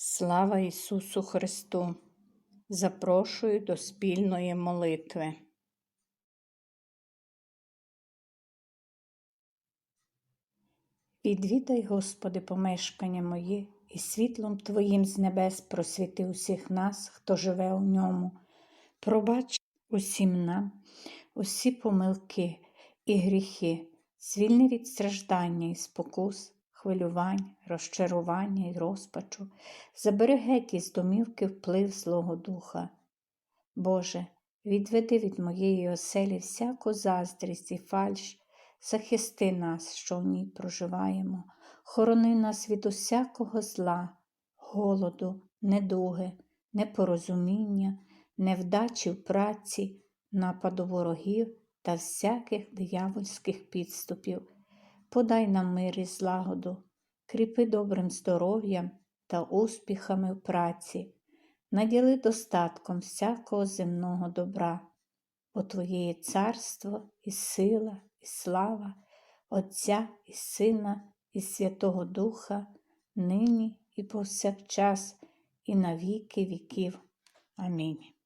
Слава Ісусу Христу! Запрошую до спільної молитви. Відвідай, Господи, помешкання моє, і світлом Твоїм з небес просвіти усіх нас, хто живе у ньому. Пробач усім нам, усі помилки і гріхи, звільни від страждання і спокус, хвилювань, розчарування і розпачу, забери геть із домівки вплив Злого Духа. Боже, відведи від моєї оселі всяку заздрість і фальш, захисти нас, що в ній проживаємо, хорони нас від усякого зла, голоду, недуги, непорозуміння, невдачі в праці, нападу ворогів та всяких диявольських підступів. Подай нам мир і злагоду, кріпи добрим здоров'ям та успіхами в праці, наділи достатком всякого земного добра, бо Твоє царство і сила, і слава, Отця і Сина, і Святого Духа, нині і повсякчас, і на віки віків. Амінь.